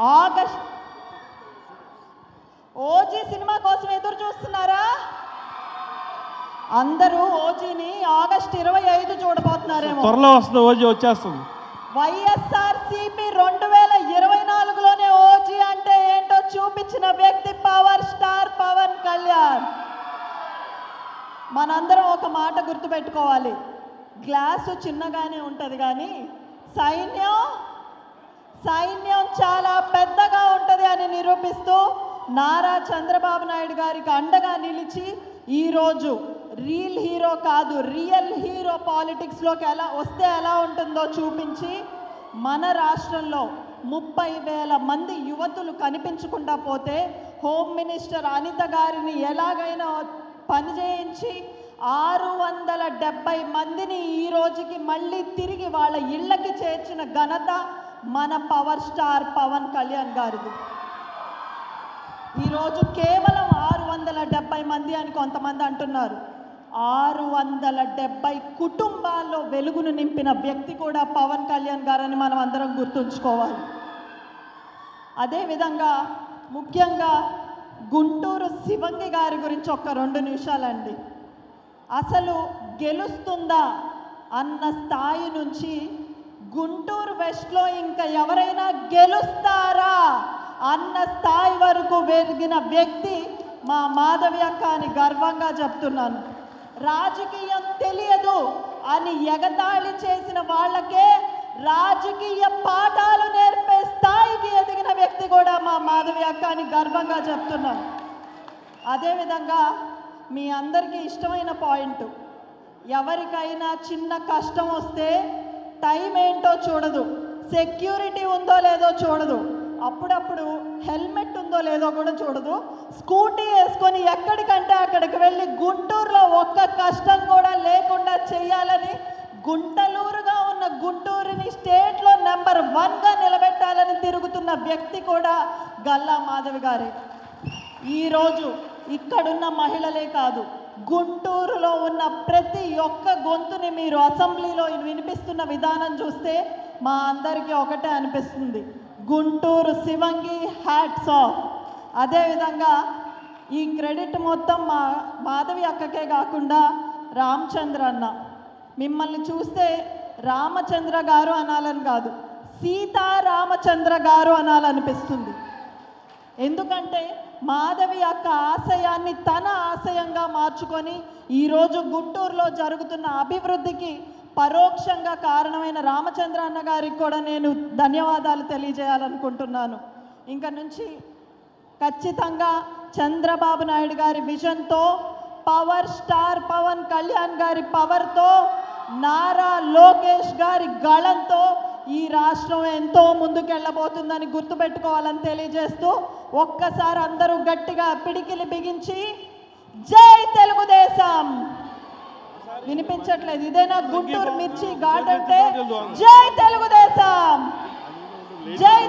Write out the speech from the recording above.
August OG cinema కోసం ఎదురు చూస్తున్నారా? అందరూ ఓజీని ఆగస్ట్ ఇరవై ఐదు చూడబోతున్నారేమో. త్వరలో వస్తుంది ఓజీ వచ్చేస్తుంది. వైఎస్ఆర్ సిపి రెండు వేల ఇరవై నాలుగులోనే ఓజీ అంటే ఏంటో చూపించిన వ్యక్తి పవర్ స్టార్ పవన్ కళ్యాణ్. మనందరం ఒక మాట గుర్తుపెట్టుకోవాలి. గ్లాసు చిన్నగానే ఉంటుంది కానీ సైన్యం సైన్యం చాలా పెద్దగా ఉంటుంది అని నిరూపిస్తూ నారా చంద్రబాబు నాయుడు గారికి అండగా నిలిచి ఈరోజు రియల్ హీరో కాదు రియల్ హీరో పాలిటిక్స్లోకి ఎలా వస్తే ఎలా ఉంటుందో చూపించి మన రాష్ట్రంలో ముప్పై వేల మంది యువతులు కనిపించకుండా పోతే హోమ్ మినిస్టర్ అనిత గారిని ఎలాగైనా పని చేయించి ఆరు వందల డెబ్బై మందిని ఈ రోజుకి మళ్ళీ తిరిగి వాళ్ళ ఇళ్ళకి చేర్చిన ఘనత మన పవర్ స్టార్ పవన్ కళ్యాణ్ గారిది. ఈరోజు కేవలం ఆరు వందల డెబ్బై మంది అని కొంతమంది అంటున్నారు. ఆరు వందల డెబ్బై కుటుంబాల్లో వెలుగును నింపిన వ్యక్తి కూడా పవన్ కళ్యాణ్ గారని మనం అందరం గుర్తుంచుకోవాలి. అదేవిధంగా ముఖ్యంగా గుంటూరు శివంగి గారి గురించి ఒక రెండు నిమిషాలండి. అసలు గెలుస్తుందా అన్న స్థాయి నుంచి గుంటూరు వెస్ట్లో ఇంకా ఎవరైనా గెలుస్తారా అన్న స్థాయి వరకు వెలిగిన వ్యక్తి మా మాధవి అక్క అని గర్వంగా చెప్తున్నాను. రాజకీయం తెలియదు అని ఎగతాళి చేసిన వాళ్ళకే రాజకీయ పాఠాలు నేర్పే స్థాయికి ఎదిగిన వ్యక్తి కూడా మా మాధవి అక్క అని గర్వంగా చెప్తున్నాను. అదేవిధంగా మీ అందరికీ ఇష్టమైన పాయింట్ ఎవరికైనా చిన్న కష్టం వస్తే టైం ఏంటో చూడదు. సెక్యూరిటీ ఉందో లేదో చూడదు. అప్పుడప్పుడు హెల్మెట్ ఉందో లేదో కూడా చూడదు. స్కూటీ వేసుకొని ఎక్కడికంటే అక్కడికి వెళ్ళి గుంటూరులో ఒక్క కష్టం కూడా లేకుండా చేయాలని గుంటలూరుగా ఉన్న గుంటూరుని స్టేట్లో నెంబర్ వన్గా నిలబెట్టాలని తిరుగుతున్న వ్యక్తి కూడా గల్లా మాధవి గారే. ఈరోజు ఇక్కడున్న మహిళలే కాదు గుంటూరులో ఉన్న ప్రతి ఒక్క గొంతుని మీరు అసెంబ్లీలో వినిపిస్తున్న విధానం చూస్తే మా అందరికీ ఒకటే అనిపిస్తుంది. Guntur Shivangi hats off. అదేవిధంగా ఈ క్రెడిట్ మొత్తం మా మాధవి అక్కకే కాకుండా రామచంద్ర అన్న. మిమ్మల్ని చూస్తే రామచంద్ర గారు అనాలని కాదు సీతారామచంద్ర గారు అనాలనిపిస్తుంది. ఎందుకంటే మాధవి యొక్క ఆశయాన్ని తన ఆశయంగా మార్చుకొని ఈరోజు గుంటూరులో జరుగుతున్న అభివృద్ధికి పరోక్షంగా కారణమైన రామచంద్ర అన్న గారికి కూడా నేను ధన్యవాదాలు తెలియజేయాలనుకుంటున్నాను. ఇంక నుంచి ఖచ్చితంగా చంద్రబాబు నాయుడు గారి విజన్తో పవర్ స్టార్ పవన్ కళ్యాణ్ గారి పవర్తో నారా లోకేష్ గారి గళంతో ఈ రాష్ట్రం ఎంతో ముందుకెళ్ళబోతుందని గుర్తుపెట్టుకోవాలని తెలియజేస్తూ ఒక్కసారి అందరూ గట్టిగా పిడికిలి బిగించి జై తెలుగుదేశం! వినిపించట్లేదు. ఇదేనా గుంటూరు మిర్చి ఘాట్ అంటే జై తెలుగుదేశం! జై